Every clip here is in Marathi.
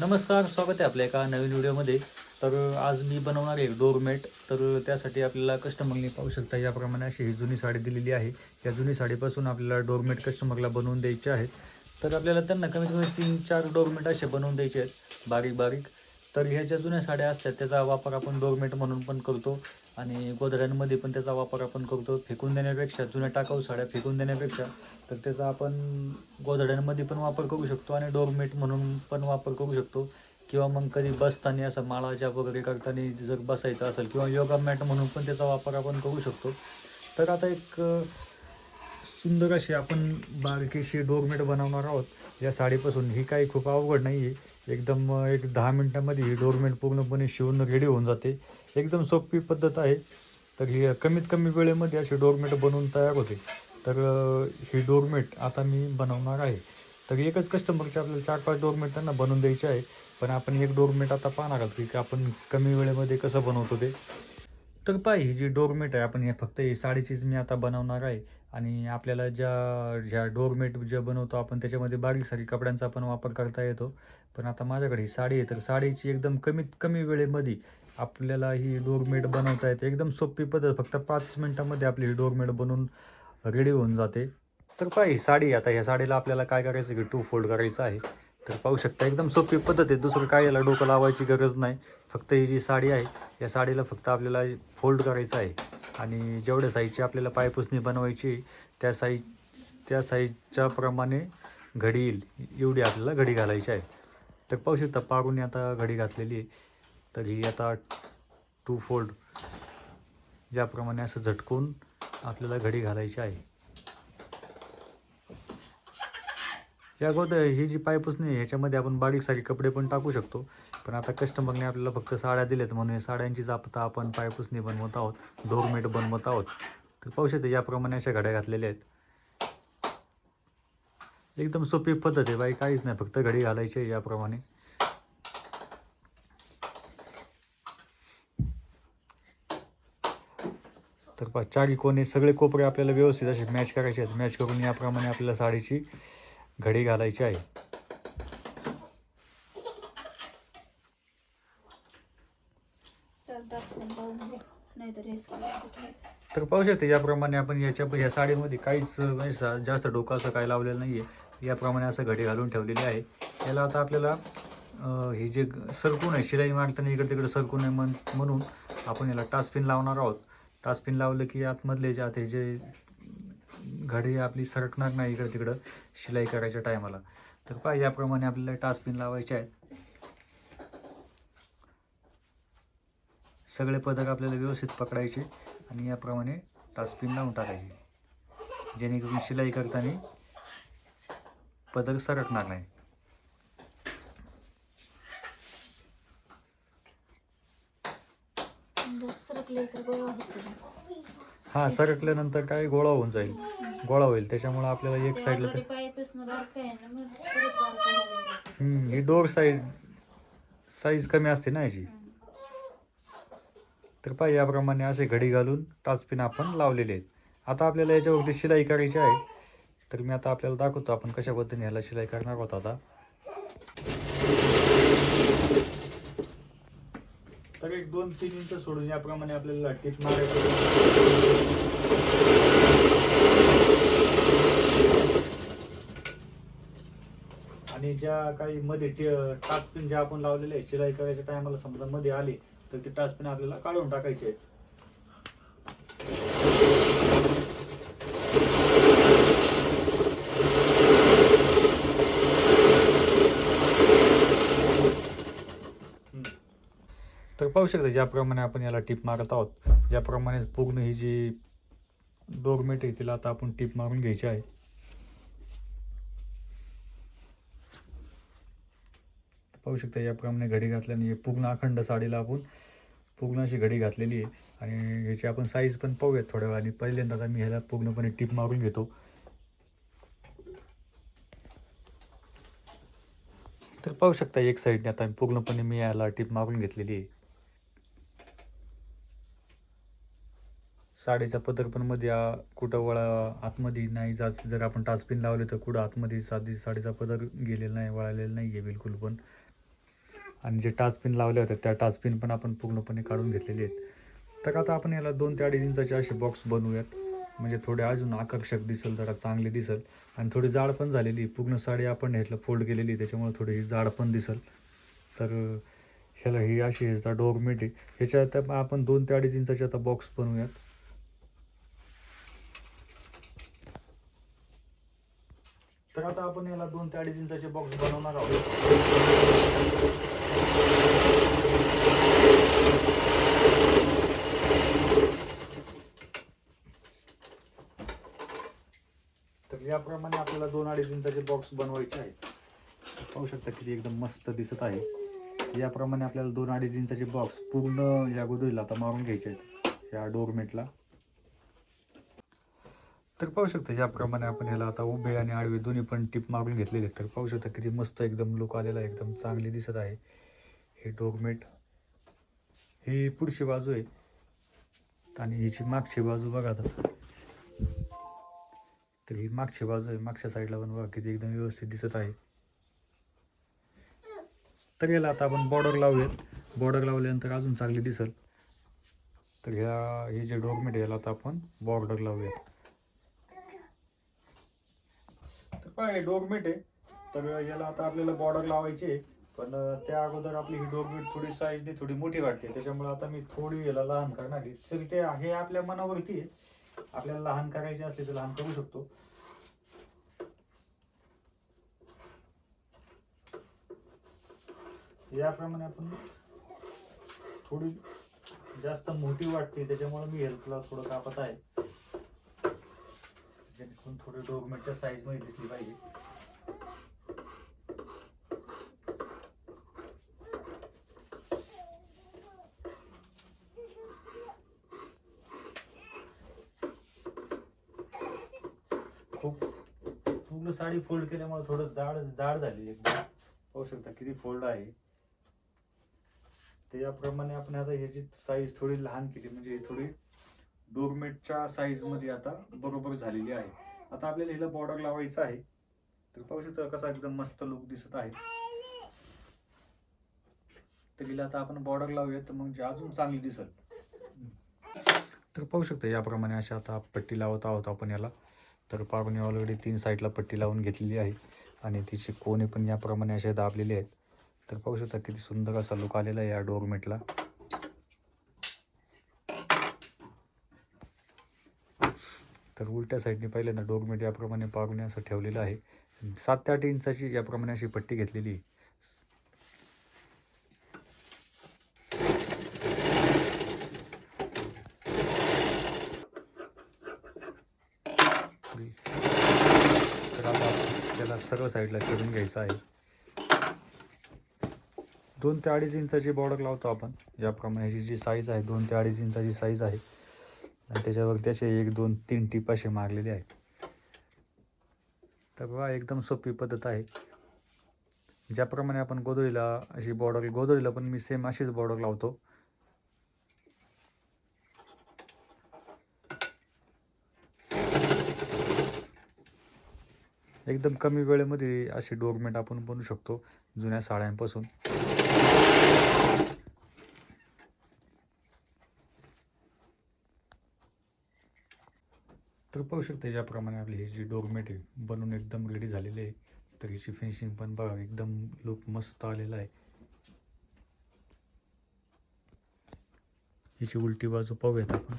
नमस्कार स्वागत आहे आपल्या एका नवीन व्हिडिओमध्ये. तर आज मी बनवणार आहे डोरमेट तर त्यासाठी आपल्याला कस्टमरने पाहू शकता याप्रमाणे अशी ही जुनी साडी दिलेली आहे. या जुनी साडीपासून आपल्याला डोरमेट कस्टमरला बनवून द्यायचे आहेत तर आपल्याला त्यांना कमीत कमी तीन चार डोरमेट असे बनवून द्यायचे आहेत बारीक बारीक तर ह्या ज्या जुन्या साड्या असतात त्याचा वापर आपण डोरमेट म्हणून पण करतो. आणि गोधड्यांमध्ये पण त्याचा वापर आपण करतो. फेकून देण्यापेक्षा जुन्या टाकाऊ साड्या फेकून देण्यापेक्षा तर त्याचा आपण गोधड्यांमध्ये पण वापर करू शकतो आणि डोरमेट म्हणून पण वापर करू शकतो. किंवा मग कधी बसताना असं माळाच्या वगैरे करताना जर बसायचं असेल किंवा योगा मॅट म्हणून पण त्याचा वापर आपण करू शकतो. तर आता एक सुंदर अशी आपण बारकीशी डोरमेट बनवणार आहोत. या साडीपासून ही काही खूप अवघड नाही आहे एकदम एक दहा मिनटामध्ये ही डोरमेट पूर्णपणे शिवून रेडी होऊन जाते. एकदम सोपी पद्धत आहे. तर ही कमीत कमी वेळेमध्ये अशी डोरमेट बनवून तयार होते. तर ही डोरमेट आता मी बनवणार आहे. तर एकच कस्टमरचे आपल्याला चार पाच डोरमेट त्यांना बनवून द्यायचे आहे. पण आपण एक डोरमेट आता पाहणार आहोत की आपण कमी वेळेमध्ये कसं बनवतो ते. तर पाय ही जी डोरमेट आहे आपण हे फक्त ही साडीचीच मी आता बनवणार आहे. आणि आपल्याला ज्या ज्या डोरमेट ज्या बनवतो आपण त्याच्यामध्ये बारीक सारी कपड्यांचा पण वापर करता येतो. पण आता माझ्याकडे ही साडी आहे तर साडीची एकदम कमीत कमी वेळेमध्ये आपल्याला ही डोरमेट बनवता येते. एकदम सोपी पद्धत फक्त पाच मिनटामध्ये आपली ही डोरमेट बनवून रेडी होऊन जाते. तर पाय साडी आता ह्या साडीला आपल्याला काय करायचं की टू फोल्ड करायचं आहे. तर पाहू शकता एकदम सोपी पद्धत आहे. दुसरं काय याला डोकं लावायची गरज नाही. फक्त ही जी साडी आहे या साडीला फक्त आपल्याला फोल्ड करायचं आहे. आणि जेवढ्या साईजची आपल्याला पायपुसणी बनवायची आहे, त्या साईज त्या साईजच्या प्रमाणे घडी येईल. एवढी आपल्याला घडी घालायची आहे. तर पाहू शकता पारून आता घडी घातलेली आहे. तर ही आता टू फोल्ड ज्याप्रमाणे असं झटकून आपल्याला घडी घालायची आहे. या अगोदर ही जी पायपुसणी आहे ह्याच्यामध्ये आपण बारीक सारी कपडे पण टाकू शकतो. पण आता कस्टमरने आपल्याला फक्त साड्या दिल्यात म्हणून या साड्यांची जापता आपण पायपुसणी बनवत आहोत डोरमेट बनवत आहोत. तर पाहू शकते याप्रमाणे अशा घड्या घातलेल्या आहेत. एकदम सोपी पद्धत आहे बाई काहीच नाही फक्त घडी घालायची आहे याप्रमाणे. तर पहा चारी कोणी सगळे कोपरे आपल्याला व्यवस्थित असे मॅच करायचे आहेत. मॅच करून याप्रमाणे आपल्याला साडीची घडी घालायची आहे. तर पाहू शकते याप्रमाणे आपण याच्या या साडीमध्ये काहीच म्हणजे जास्त डोकं असं काही लावलेलं नाही आहे याप्रमाणे असं घडी घालून ठेवलेली आहे. याला आता आपल्याला ही जे सरकून आहे शिलाई मारताना इकडे तिकडे सरकून आहे म्हणून आपण याला टास्पिन लावणार आहोत. टाचपिन लावलं की आतमधले जे आता जे घडी आपली सरकणार नाही इकडं तिकडं शिलाई करायच्या टायमाला. तर पहा याप्रमाणे आपल्याला टाचपिन लावायचे आहेत. सगळे पदक आपल्याला व्यवस्थित पकडायचे आणि याप्रमाणे टाचपिन लावून टाकायचे. जेणेकरून शिलाई करताना पदक सरकणार नाही जर सरकले तर गोळा होतो हां सरकल्यानंतर काय गोळा होऊन जाईल. गोळा होईल. त्याच्यामुळं आपल्याला एक साईडला तर पायपासून बारका आहे ना मग परत बारका होऊन जातो. हम्म, ही डोर साईज साईज कमी असते ना याची. तर पाय याप्रमाणे असे घडी घालून टाचपिन आपण लावलेले आहेत. आता आपल्याला याच्यावरती शिलाई करायची आहे. तर मी आता आपल्याला दाखवतो आपण कशा पद्धतीने ह्याला शिलाई करणार आहोत आता. एक दोन तीन इंच सोडून याप्रमाणे आपल्याला टीप मारायचं आणि ज्या काही मध्ये टाचपिन ज्या आपण लावलेले आहे शिलाई करायच्या टायमाला समजा मध्ये आले तर ते टाचपिन आपल्याला काढून टाकायचे आहेत. पाहू शकता ज्याप्रमाणे आपण याला टीप मारत आहोत. ज्याप्रमाणे पूर्ण ही जी डोरमेट आहे तिला आता आपण टीप मारून घ्यायची आहे. पाहू शकता याप्रमाणे घडी घातल्याने पूर्ण अखंड साडीला आपण पूर्ण अशी घडी घातलेली आहे. आणि ह्याची आपण साईज पण पाहूयात थोड्या वेळाने. पहिल्यांदा आता मी ह्याला पूर्णपणे टीप मारून घेतो. तर पाहू शकता एक साईडने आता पूर्णपणे मी याला टीप मारून घेतलेली आहे. साडीचा पदर पण मध्ये कुठं वळा आतमध्ये नाही जात. जर आपण टाचपिन लावले तर कुठं आतमध्ये साधी साडीचा पदर गेलेला नाही वळालेला नाही आहे बिलकुल पण. आणि जे टाच लावल्या लावले होते त्या टाच पण आपण पूर्णपणे काढून घेतलेले आहेत. तर आता आपण याला दोन ते अडीच इंचाचे असे बॉक्स बनवूयात. म्हणजे थोडे अजून आकर्षक दिसेल जरा चांगले दिसेल. आणि थोडी जाड पण झालेली पूर्ण साडी आपण ह्यातलं फोल्ड केलेली त्याच्यामुळे थोडी ही जाड पण दिसेल. तर ह्याला ही अशी ह्याचा डोरमेट आहे ह्याच्या आता आपण दोन ते अडीच इंचाचे आता बॉक्स बनवूयात. तर आता आपण याला दोन ते अडीच इंचाचे बॉक्स बनवणार आहोत. तर याप्रमाणे आपल्याला दोन अडीच इंचाचे बॉक्स बनवायचे आहेत. पाहू शकता किती एकदम मस्त दिसत आहे. याप्रमाणे आपल्याला दोन अडीच इंचाचे बॉक्स पूर्ण या गोदरीला आता मारून घ्यायचे आहेत या डोरमेटला तर पाहू शकता याप्रमाणे आपण ह्याला आता उभे आणि आडवे दोन्ही पण टिप मारून घेतलेले आहेत. तर पाहू शकता किती मस्त एकदम लुक आलेला एकदम चांगली दिसत आहे. हे डोरमेट ही पुढची बाजू आहे आणि हिची मागची बाजू बघा आता. तर ही मागची बाजू आहे मागच्या साईडला पण बघा किती एकदम व्यवस्थित दिसत आहे. तर याला आता आपण बॉर्डर लावूयात. बॉर्डर लावल्यानंतर अजून चांगली दिसल. तर ह्या हे जे डॉक्युमेंट याला आता आपण बॉर्डर लावूयात. तर काय डॉक्युमेंट आहे. तर याला आता आपल्याला बॉर्डर लावायची आहे. पण त्या अगोदर आपली ही डॉक्युमेंट थोडी साईजने थोडी मोठी वाटते. त्याच्यामुळे आता मी थोडी याला लहान करणार आहे. तर ते हे आपल्या मनावरती आहे. आपल्याला लहान करायचे असले तर लहान करू शकतो. याप्रमाणे आपण थोडी जास्त मोठी वाटते. त्याच्यामुळे मी हेल्थला थोडं कापत आहे. थोडे थोडी डॉक्युमेंटच्या साईजमध्ये दिसली पाहिजे. खूप पूर्ण साडी फोल्ड केल्यामुळे थोडं जाड जाड झाली एकदम पाहू शकता किती फोल्ड आहे. त्याप्रमाणे आपण आता ह्याची साईज थोडी लहान केली. म्हणजे ही थोडी डोरमेटच्या साईजमध्ये आता बरोबर झालेली आहे. आता आपल्याला हिला बॉर्डर लावायचं आहे. तर पाहू शकता कसा एकदम मस्त लुक दिसत आहे. तर हिला आता आपण बॉर्डर लावूया तर म्हणजे अजून चांगली दिसल. तर पाहू शकता याप्रमाणे अशा आता पट्टी लावत आहोत आपण याला. तर पारुणी ऑलरेडी तीन साईडला पट्टी लावून घेतलेली आहे. आणि तिचे कोणे पण याप्रमाणे असे दाबलेले आहेत. तर पाहू शकता किती सुंदर असा लुक आलेला आहे या डोरमेटला तर उलट्या साईडने पहिल्यांदा डोरमेट याप्रमाणे पारुणे असं ठेवलेलं आहे. सात ते आठ इंचाची याप्रमाणे अशी पट्टी घेतलेली तर आता त्याला सर्व साईडला करून घ्यायचं आहे. दोन ते अडीच इंचाची बॉर्डर लावतो आपण. याप्रमाणे ह्याची जी साईज आहे दोन ते अडीच इंचाची साईज आहे. आणि त्याच्यावर त्याचे एक दोन तीन टीप असे मारलेले आहेत. तर बघा एकदम सोपी पद्धत आहे. ज्याप्रमाणे आपण गोदडीला अशी बॉर्डर गोदडीला पण मी सेम अशीच बॉर्डर लावतो. एकदम कमी वेळेमध्ये अशी डोरमेट आपण बनवू शकतो जुन्या साड्यांपासून. तर पाहू शकता ज्याप्रमाणे आपली ही जी डोरमेट आहे बनवून एकदम रेडी झालेली आहे. तर हिची फिनिशिंग पण बघा एकदम लुक मस्त आलेला आहे. हिची उलटी बाजू पाहूयात आपण.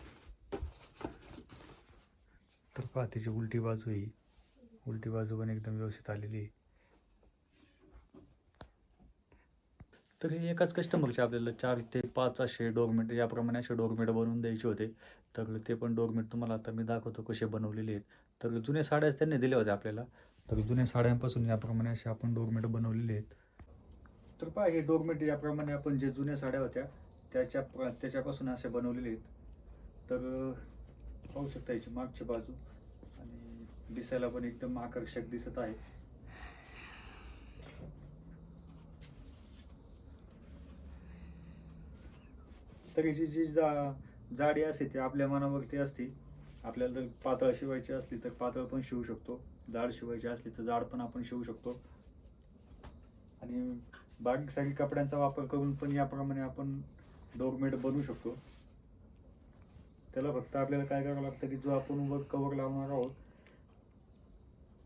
तर पहा तिची उलटी बाजू ही उलटी बाजू पण एकदम व्यवस्थित आलेली आहे. तर हे एकाच कस्टमरचे आपल्याला चार ते पाच असे डोरमेट याप्रमाणे असे डोरमेट बनवून द्यायचे होते. तर ते पण डोरमेट तुम्हाला आता मी दाखवतो कसे बनवलेले आहेत. तर जुन्या साड्याच त्यांनी दिल्या होत्या आपल्याला. तर जुन्या साड्यांपासून याप्रमाणे असे आपण डोरमेट बनवलेले आहेत. तर पहा हे डोरमेट याप्रमाणे आपण जे जुन्या साड्या होत्या त्याच्या त्याच्यापासून असे बनवलेले आहेत. तर पाहू शकता याची मागची बाजू. आणि दिसायला पण एकदम आकर्षक दिसत आहे. तरीची जी जा जाडी असते ती आपल्या मनावरती असते. आपल्याला जर पातळ शिवायची असली तर पातळ पण शिवू शकतो. जाड शिवायची असली तर जाड पण आपण शिवू शकतो. आणि बारीक सारीक कपड्यांचा वापर करून पण याप्रमाणे आपण डोरमेट बनवू शकतो. त्याला फक्त आपल्याला काय करावं लागतं की जो आपण वर कवर लावणार आहोत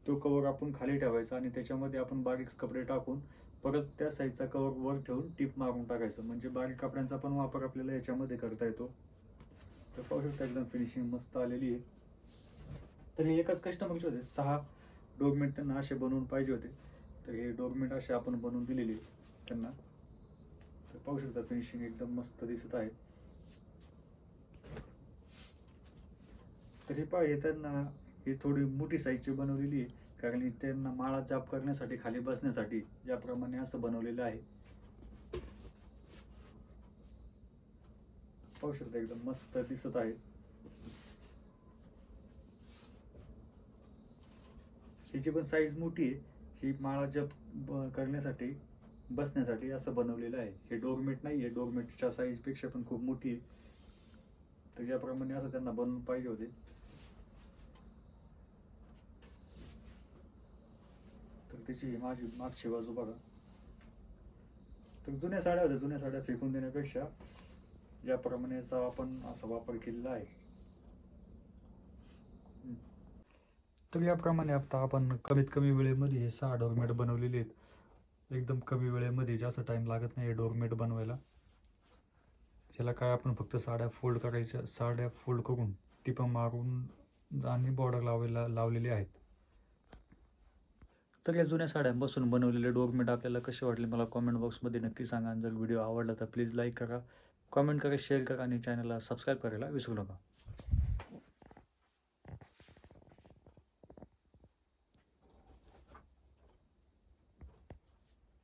तो कवर आपण खाली ठेवायचा आणि त्याच्यामध्ये आपण बारीक कपडे टाकून परत त्या साईजचा कवर वर ठेवून टीप मारून टाकायचं. म्हणजे बारीक कपड्यांचा पण वापर आपल्याला याच्यामध्ये करता येतो. तर पाहू शकता एकदम फिनिशिंग मस्त आलेली आहे. तर हे एकच कस्टमरचे होते. सहा डोरमेट त्यांना असे बनवून पाहिजे होते. तर हे डोरमेट असे आपण बनवून दिलेले आहे त्यांना. तर पाहू शकता फिनिशिंग एकदम मस्त दिसत आहे. तर हे पहा हे त्यांना ही थोडी मोठी साईजची बनवलेली आहे. कारण इथे त्यांना माळा जाप करण्यासाठी खाली बसण्यासाठी याप्रमाणे असं बनवलेलं आहे. पाहू शकता एकदम मस्त दिसत आहे. हिची पण साईज मोठी आहे. ही माळा जप करण्यासाठी बसण्यासाठी असं बनवलेलं आहे. हे डोरमेट नाही आहे. डोरमेटच्या साईजपेक्षा पण खूप मोठी आहे. तर याप्रमाणे असं त्यांना बनवून पाहिजे होते. तिची ही माझी मागची बाजू बघा. तर जुन्या साड्या होत्या जुन्या साड्या फेकून देण्यापेक्षा याप्रमाणे याचा आपण असा वापर केलेला आहे. तर याप्रमाणे आता आपण कमीत कमी वेळेमध्ये हे सहा डोरमेट बनवलेले आहेत. एकदम कमी वेळेमध्ये जास्त टाइम लागत नाही हे डोरमेट बनवायला. ह्याला काय आपण फक्त साड्या फोल्ड करायच्या साड्या फोल्ड करून टिपा मारून आणि बॉर्डर लावायला लावलेले आहेत. तर या जुन्या साड्यांपासून बनवलेले डोरमेट आपल्याला कसे वाटले मला कॉमेंट बॉक्समध्ये नक्की सांगा. जर व्हिडिओ आवडला तर प्लीज लाईक करा. कॉमेंट करा शेअर करा आणि चॅनलला सबस्क्राईब करायला विसरू नका.